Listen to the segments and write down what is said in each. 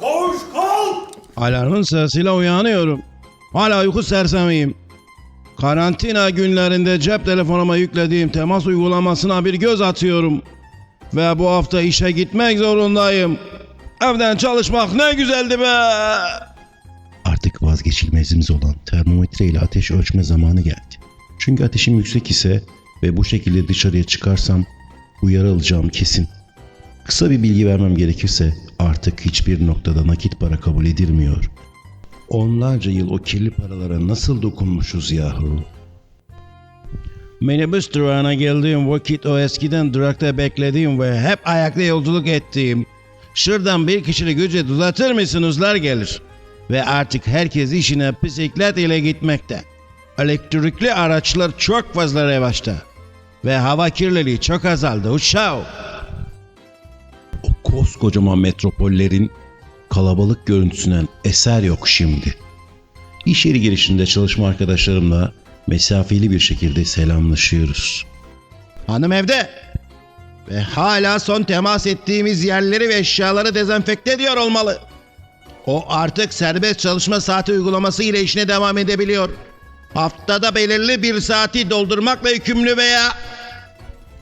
Koş kalk! Alarmın sesiyle uyanıyorum. Hala uyku sersemiyim. Karantina günlerinde cep telefonuma yüklediğim temas uygulamasına bir göz atıyorum. Ve bu hafta işe gitmek zorundayım. Evden çalışmak ne güzeldi be. Artık vazgeçilmezimiz olan termometre ile ateş ölçme zamanı geldi. Çünkü ateşim yüksek ise ve bu şekilde dışarıya çıkarsam uyarı alacağım kesin. Kısa bir bilgi vermem gerekirse artık hiçbir noktada nakit para kabul edilmiyor. Onlarca yıl o kirli paralara nasıl dokunmuşuz yahu? Minibüs durağına geldiğim vakit o eskiden durakta beklediğim ve hep ayakta yolculuk ettiğim şuradan bir kişilik ücret uzatır mısınızlar gelir. Ve artık herkes işine bisiklet ile gitmekte. Elektrikli araçlar çok fazla revaçta. Ve hava kirliliği çok azaldı uşağım. Koskocaman metropollerin kalabalık görüntüsünden eser yok şimdi. İş yeri girişinde çalışma arkadaşlarımla mesafeli bir şekilde selamlaşıyoruz. Hanım evde. Ve hala son temas ettiğimiz yerleri ve eşyaları dezenfekte ediyor olmalı. O artık serbest çalışma saati uygulaması ile işine devam edebiliyor. Haftada belirli bir saati doldurmakla yükümlü veya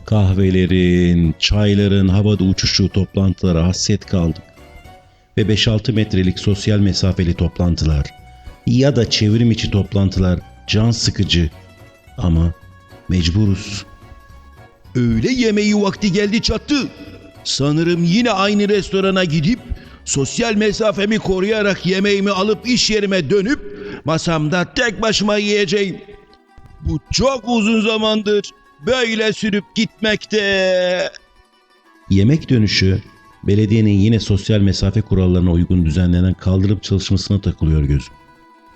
Kahvelerin, çayların havada uçuşu toplantılara hasret kaldık. Ve 5-6 metrelik sosyal mesafeli toplantılar ya da çevrim içi toplantılar can sıkıcı ama mecburuz. Öğle yemeği vakti geldi çattı. Sanırım yine aynı restorana gidip sosyal mesafemi koruyarak yemeğimi alıp iş yerime dönüp masamda tek başıma yiyeceğim. Bu çok uzun zamandır böyle sürüp gitmekte. Yemek dönüşü belediyenin yine sosyal mesafe kurallarına uygun düzenlenen kaldırım çalışmasına takılıyor gözüm.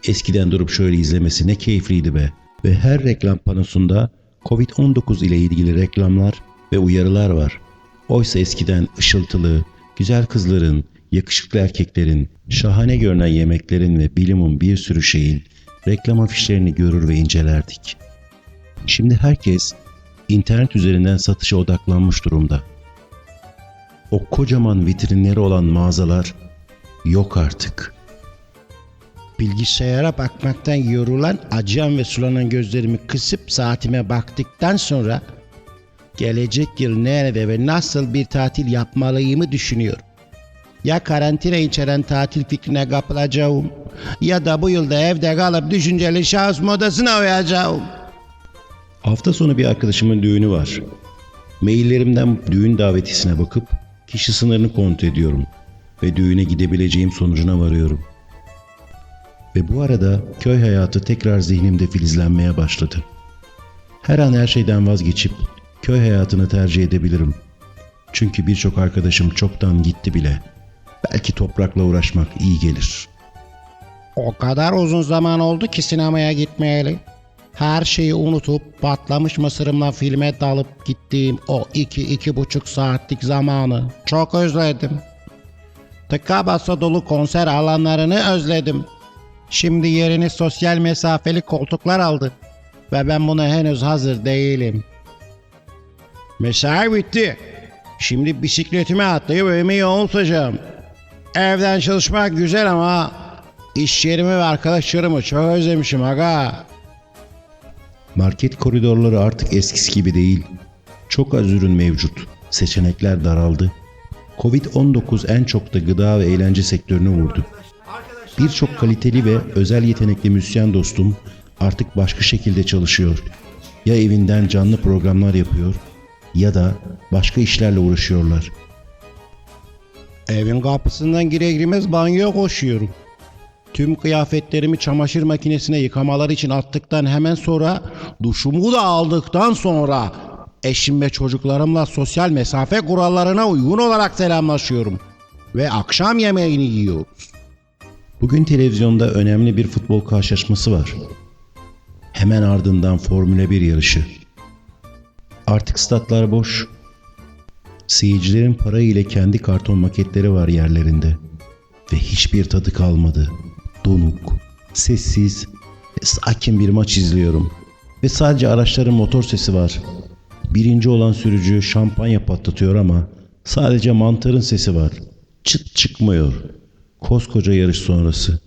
Eskiden durup şöyle izlemesi ne keyifliydi be. Ve her reklam panosunda Covid-19 ile ilgili reklamlar ve uyarılar var. Oysa eskiden ışıltılı, güzel kızların, yakışıklı erkeklerin, şahane görünen yemeklerin ve bilimin bir sürü şeyin reklam afişlerini görür ve incelerdik. Şimdi herkes internet üzerinden satışa odaklanmış durumda. O kocaman vitrinleri olan mağazalar yok artık. Bilgisayara bakmaktan yorulan, acıyan ve sulanan gözlerimi kısıp saatime baktıktan sonra gelecek yıl nerede ve nasıl bir tatil yapmalıyımı düşünüyorum. Ya karantina içeren tatil fikrine kapılacağım ya da bu yılda evde kalıp düşünceli şahıs modasına uyacağım. Hafta sonu bir arkadaşımın düğünü var. Maillerimden düğün davetisine bakıp kişi sınırını kontrol ediyorum ve düğüne gidebileceğim sonucuna varıyorum. Ve bu arada köy hayatı tekrar zihnimde filizlenmeye başladı. Her an her şeyden vazgeçip köy hayatını tercih edebilirim. Çünkü birçok arkadaşım çoktan gitti bile. Belki toprakla uğraşmak iyi gelir. O kadar uzun zaman oldu ki sinemaya gitmeyeli. Her şeyi unutup patlamış mısırımla filme dalıp gittiğim o iki iki buçuk saatlik zamanı çok özledim. Tıka basa dolu konser alanlarını özledim. Şimdi yerini sosyal mesafeli koltuklar aldı. Ve ben buna henüz hazır değilim. Mesai bitti. Şimdi bisikletime atlayıp evime yol tutacağım. Evden çalışmak güzel ama iş yerimi ve arkadaşlarımı çok özlemişim aga. Market koridorları artık eskisi gibi değil. Çok az ürün mevcut. Seçenekler daraldı. Covid-19 en çok da gıda ve eğlence sektörünü vurdu. Birçok kaliteli ve özel yetenekli müzisyen dostum artık başka şekilde çalışıyor. Ya evinden canlı programlar yapıyor ya da başka işlerle uğraşıyorlar. Evin kapısından gire girmez banyoya koşuyorum. Tüm kıyafetlerimi çamaşır makinesine yıkamalar için attıktan hemen sonra duşumu da aldıktan sonra eşim ve çocuklarımla sosyal mesafe kurallarına uygun olarak selamlaşıyorum. Ve akşam yemeğini yiyoruz. Bugün televizyonda önemli bir futbol karşılaşması var. Hemen ardından Formula 1 yarışı. Artık statlar boş. Seyircilerin para ile kendi karton maketleri var yerlerinde. Ve hiçbir tadı kalmadı. Donuk, sessiz sakin bir maç izliyorum. Ve sadece araçların motor sesi var. Birinci olan sürücü şampanya patlatıyor ama sadece mantarın sesi var. Çıt çıkmıyor. Koskoca yarış sonrası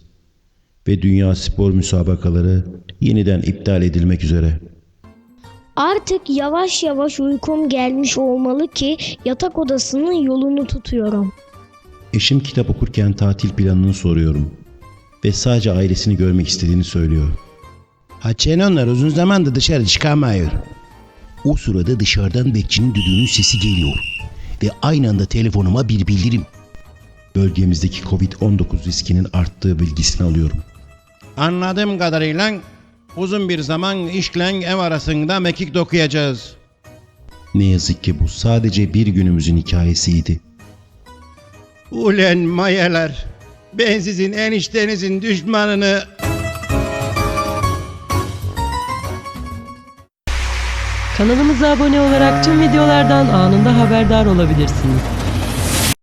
ve dünya spor müsabakaları yeniden iptal edilmek üzere. Artık yavaş yavaş uykum gelmiş olmalı ki yatak odasının yolunu tutuyorum. Eşim kitap okurken tatil planını soruyorum ve sadece ailesini görmek istediğini söylüyor. Haçen onlar uzun zamandır dışarı çıkamıyor. O sırada dışarıdan bekçinin düdüğünün sesi geliyor. Ve aynı anda telefonuma bir bildirim. Bölgemizdeki Covid-19 riskinin arttığı bilgisini alıyorum. Anladığım kadarıyla uzun bir zaman işle ev arasında mekik dokuyacağız. Ne yazık ki bu sadece bir günümüzün hikayesiydi. Ulen mayeler. Ben sizin eniştenizin düşmanını Kanalımıza abone olarak tüm videolardan anında haberdar olabilirsiniz.